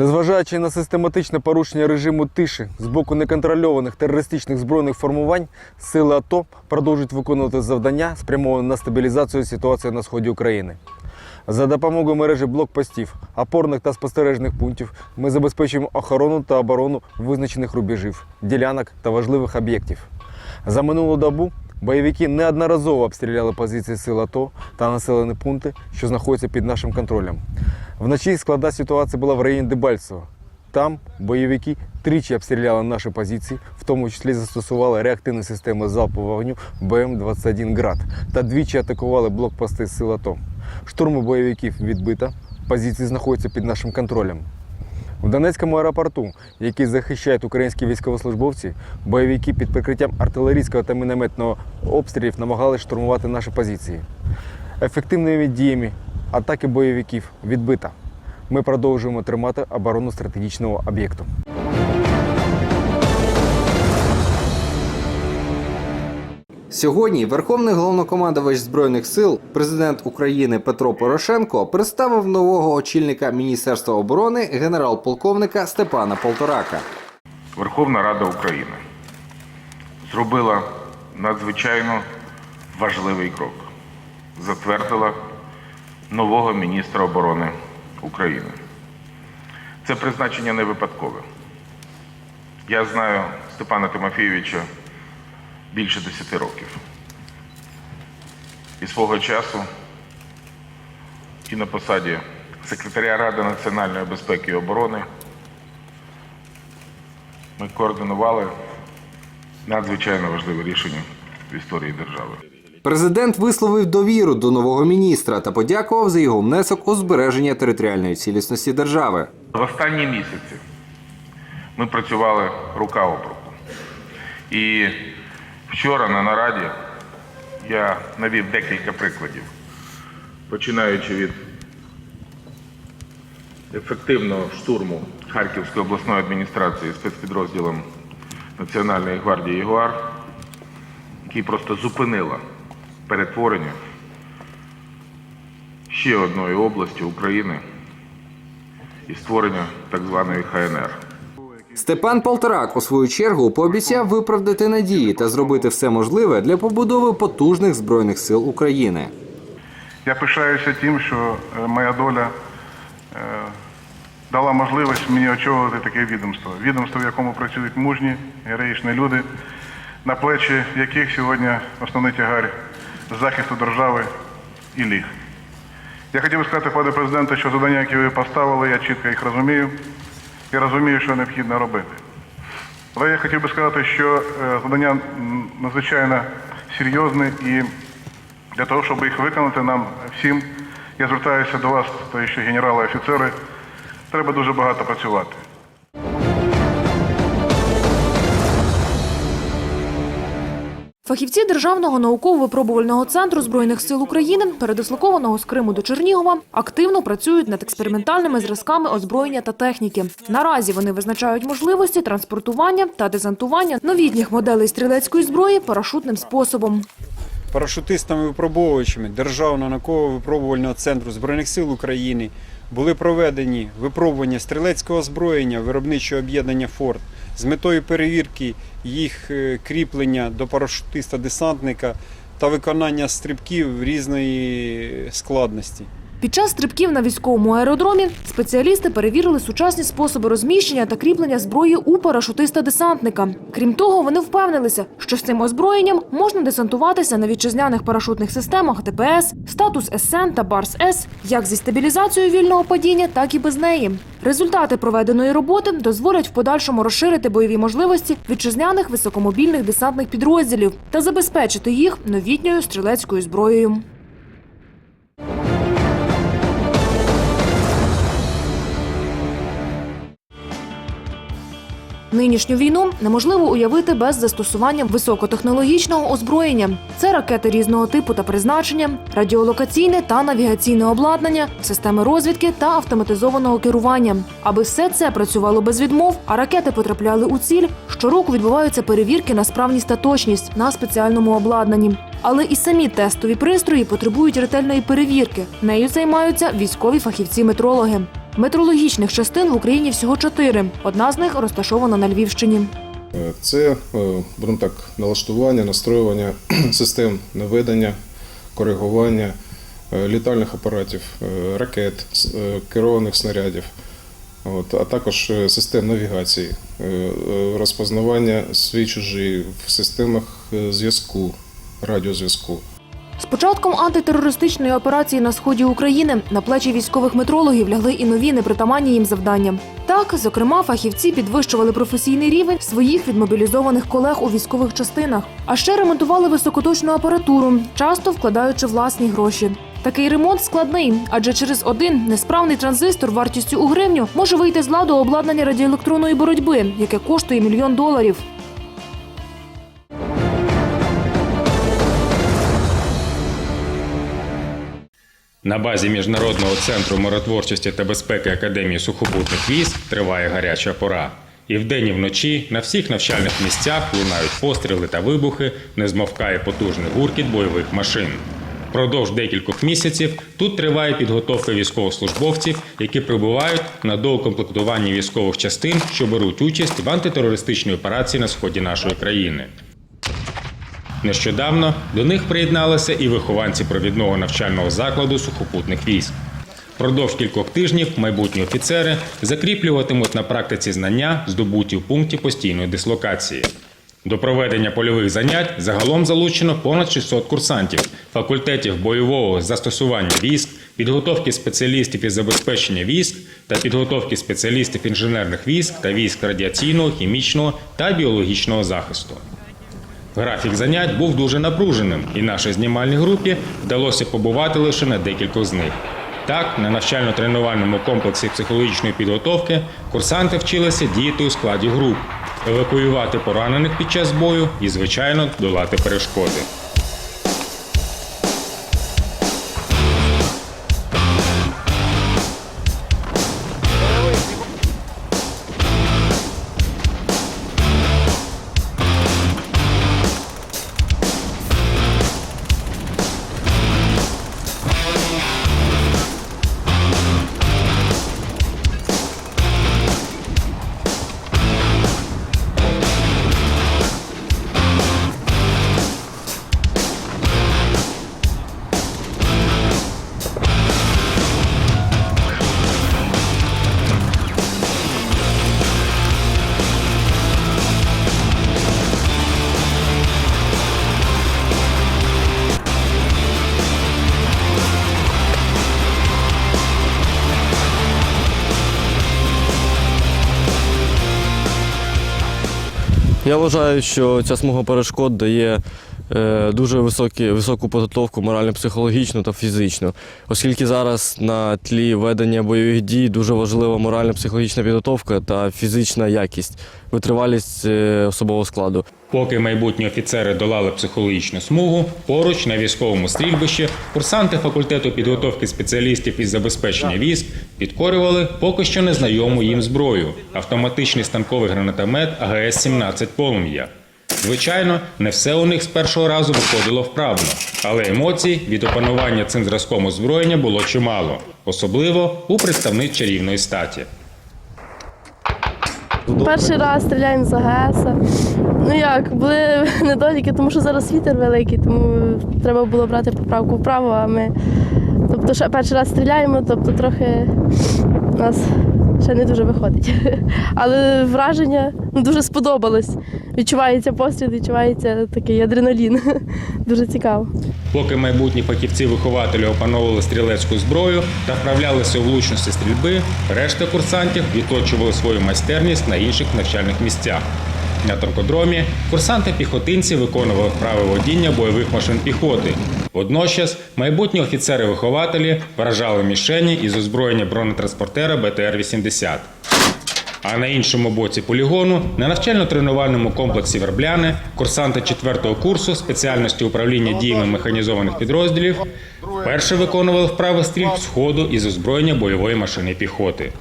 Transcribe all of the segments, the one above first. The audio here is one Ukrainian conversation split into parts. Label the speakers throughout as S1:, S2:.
S1: Незважаючи на систематичне порушення режиму тиші з боку неконтрольованих терористичних збройних формувань, сили АТО продовжують виконувати завдання, спрямовані на стабілізацію ситуації на сході України. За допомогою мережі блокпостів, опорних та спостережних пунктів ми забезпечуємо охорону та оборону визначених рубежів, ділянок та важливих об'єктів. За минулу добу бойовики неодноразово обстріляли позиції сил АТО та населені пункти, що знаходяться під нашим контролем. Вночі складна ситуація була в районі Дебальцево. Там бойовики тричі обстріляли наші позиції, в тому числі застосували реактивні системи залпового вогню БМ-21 «Град» та двічі атакували блокпости сил АТО. Штурму бойовиків відбито, позиції знаходяться під нашим контролем. В Донецькому аеропорту, який захищають українські військовослужбовці, бойовики під прикриттям артилерійського та мінометного обстрілів намагалися штурмувати наші позиції. Ефективними діями атаки бойовиків відбита. Ми продовжуємо тримати оборону стратегічного об'єкту.
S2: Сьогодні Верховний головнокомандувач Збройних сил, президент України Петро Порошенко представив нового очільника Міністерства оборони генерал-полковника Степана Полторака.
S3: Верховна Рада України зробила надзвичайно важливий крок. Затвердила нового міністра оборони України. Це призначення не випадкове. Я знаю Степана Тимофійовича більше 10 років. І свого часу і на посаді секретаря Ради національної безпеки і оборони ми координували надзвичайно важливе рішення в історії держави.
S2: Президент висловив довіру до нового міністра та подякував за його внесок у збереження територіальної цілісності держави.
S3: В останні місяці ми працювали рука об руку. І вчора на нараді я навів декілька прикладів, починаючи від ефективного штурму Харківської обласної адміністрації спецпідрозділом Національної гвардії Ягуар, який просто зупинила перетворення ще одної області України і створення так званої ХНР.
S2: Степан Полторак, у свою чергу, пообіцяв виправдати надії та зробити все можливе для побудови потужних збройних сил України.
S4: Я пишаюся тим, що е, моя доля е, дала можливість мені очолити таке відомство. Відомство, в якому працюють мужні, героїчні люди, на плечі яких сьогодні основний тягар захисту держави і ліг. Я хотів би сказати, пане президенте, що завдання, які ви поставили, я чітко їх розумію і розумію, що необхідно робити. Але я хотів би сказати, що е, завдання надзвичайно серйозне і для того, щоб їх виконати нам всім, я звертаюся до вас, то ще генерали, офіцери, треба дуже багато працювати.
S5: Фахівці Державного науково-випробувального центру Збройних сил України, передислокованого з Криму до Чернігова, активно працюють над експериментальними зразками озброєння та техніки. Наразі вони визначають можливості транспортування та дезантування новітніх моделей стрілецької зброї парашутним способом.
S6: парашутистами-випробовувачами Державного науково-випробувального центру Збройних сил України були проведені випробування стрілецького озброєння виробничого об'єднання «Форт» з метою перевірки їх е, кріплення до парашутиста-десантника та виконання стрибків різної складності.
S5: Під час стрибків на військовому аеродромі спеціалісти перевірили сучасні способи розміщення та кріплення зброї у парашутиста-десантника. Крім того, вони впевнилися, що з цим озброєнням можна десантуватися на вітчизняних парашутних системах ДПС, статус СН та Барс С, як зі стабілізацією вільного падіння, так і без неї. Результати проведеної роботи дозволять в подальшому розширити бойові можливості вітчизняних високомобільних десантних підрозділів та забезпечити їх новітньою стрілецькою зброєю. Нинішню війну неможливо уявити без застосування високотехнологічного озброєння. Це ракети різного типу та призначення, радіолокаційне та навігаційне обладнання, системи розвідки та автоматизованого керування. Аби все це працювало без відмов, а ракети потрапляли у ціль. Щороку відбуваються перевірки на справність та точність на спеціальному обладнанні. Але і самі тестові пристрої потребують ретельної перевірки. Нею займаються військові фахівці-метрологи. Метрологічних частин в Україні всього чотири. Одна з них розташована на Львівщині.
S7: Е, Це, е, будемо так, налаштування, настроювання систем наведення, коригування е, літальних апаратів, ракет, керованих снарядів, от, а також систем навігації, розпознавання свій чужий в системах зв'язку, радіозв'язку.
S5: З початком антитерористичної операції на сході України на плечі військових метрологів лягли і нові непритаманні їм завдання. Так, зокрема, фахівці підвищували професійний рівень своїх відмобілізованих колег у військових частинах, а ще ремонтували високоточну апаратуру, часто вкладаючи власні гроші. Такий ремонт складний, адже через один несправний транзистор вартістю у гривню може вийти з ладу обладнання радіоелектронної боротьби, яке коштує мільйон доларів.
S8: На базі Міжнародного центру миротворчості та безпеки Академії сухопутних військ триває гаряча пора. І вдень і вночі на всіх навчальних місцях лунають постріли та вибухи, не змовкає потужний гуркіт бойових машин. Впродовж декількох місяців тут триває підготовка військовослужбовців, які прибувають на доукомплектування військових частин, що беруть участь в антитерористичній операції на сході нашої країни. Нещодавно до них приєдналися і вихованці провідного навчального закладу сухопутних військ. Продовж кількох тижнів майбутні офіцери закріплюватимуть на практиці знання, здобуті в пункті постійної дислокації. До проведення польових занять загалом залучено понад 600 курсантів, факультетів бойового застосування військ, підготовки спеціалістів із забезпечення військ та підготовки спеціалістів інженерних військ та військ радіаційного, хімічного та біологічного захисту. Графік занять був дуже напруженим, і нашій знімальній групі вдалося побувати лише на декількох з них. Так, на навчально-тренувальному комплексі психологічної підготовки курсанти вчилися діяти у складі груп, евакуювати поранених під час бою і, звичайно, долати перешкоди.
S9: Я вважаю, що ця смуга перешкод дає дуже високі, високу підготовку морально-психологічну та фізичну, оскільки зараз на тлі ведення бойових дій дуже важлива морально-психологічна підготовка та фізична якість, витривалість е, особового складу.
S8: Поки майбутні офіцери долали психологічну смугу, поруч на військовому стрільбищі курсанти факультету підготовки спеціалістів із забезпечення військ підкорювали поки що незнайому їм зброю автоматичний станковий гранатомет АГС-17 полум'я. Звичайно, не все у них з першого разу виходило вправно, але емоцій від опанування цим зразком озброєння було чимало, особливо у представниць чарівної статі.
S10: Перший раз стріляємо з АГС. Ну як, були недоліки, тому що зараз вітер великий, тому треба було брати поправку вправо, а ми. Тобто перший раз стріляємо, тобто трохи нас ще не дуже виходить. Але враження ну, дуже сподобалось. Відчувається постріл, відчувається такий адреналін. Дуже цікаво.
S8: Поки майбутні фахівці-вихователі опановували стрілецьку зброю та вправлялися у влучності стрільби, решта курсантів відточували свою майстерність на інших навчальних місцях. На танкодромі курсанти-піхотинці виконували вправи водіння бойових машин піхоти. Водночас майбутні офіцери-вихователі вражали мішені із озброєння бронетранспортера БТР-80. А на іншому боці полігону, на навчально-тренувальному комплексі Вербляни, курсанти 4-го курсу спеціальності управління діями механізованих підрозділів вперше виконували вправи стрільб сходу із озброєння бойової машини піхоти.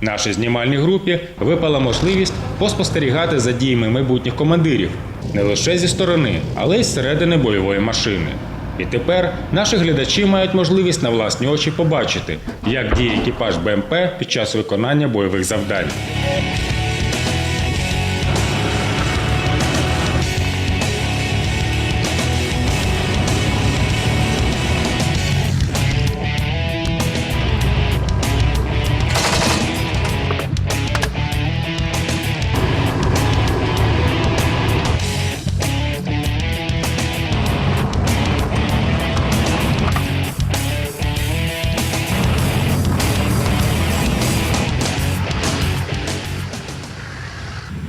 S8: Нашій знімальній групі випала можливість поспостерігати за діями майбутніх командирів не лише зі сторони, але й зсередини бойової машини. І тепер наші глядачі мають можливість на власні очі побачити, як діє екіпаж БМП під час виконання бойових завдань.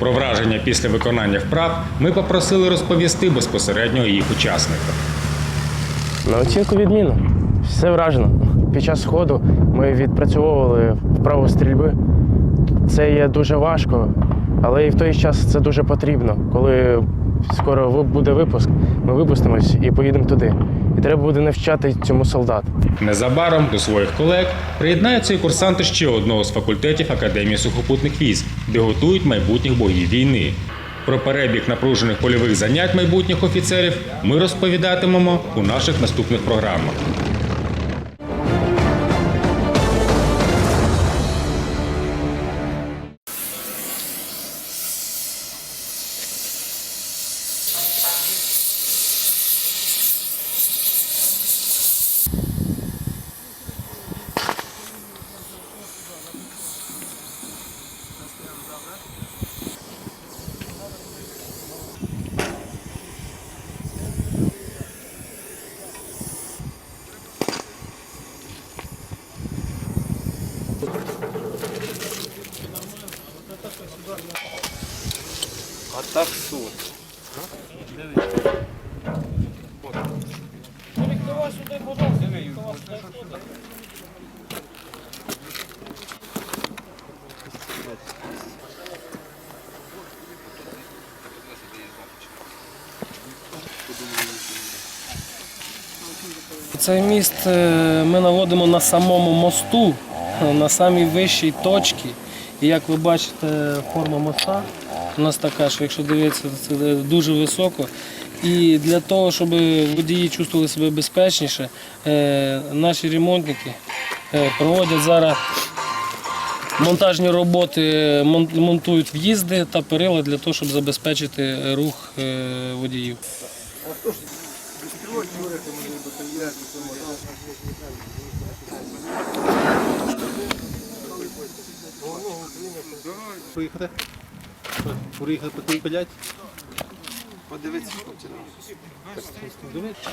S8: Про враження після виконання вправ ми попросили розповісти безпосередньо їх учасника.
S11: На оцінку відміну. Все вражено. Під час сходу ми відпрацьовували вправу стрільби. Це є дуже важко, але і в той час це дуже потрібно. Коли скоро буде випуск, ми випустимось і поїдемо туди. І треба буде навчати цьому солдат.
S8: Незабаром до своїх колег приєднаються і курсанти ще одного з факультетів Академії сухопутних військ, де готують майбутніх боїв війни. Про перебіг напружених польових занять майбутніх офіцерів ми розповідатимемо у наших наступних програмах.
S11: Цей міст е, ми наводимо на самому мосту, на самій вищій точці. І як ви бачите, форма моста у нас така, що якщо дивитися, це дуже високо. І для того, щоб водії чувствували себе безпечніше, е, наші ремонтники е, проводять зараз монтажні роботи, монтують в'їзди та перила для того, щоб забезпечити рух е, водіїв.
S12: Поїхати? Поїхати хлопці. Подивитися.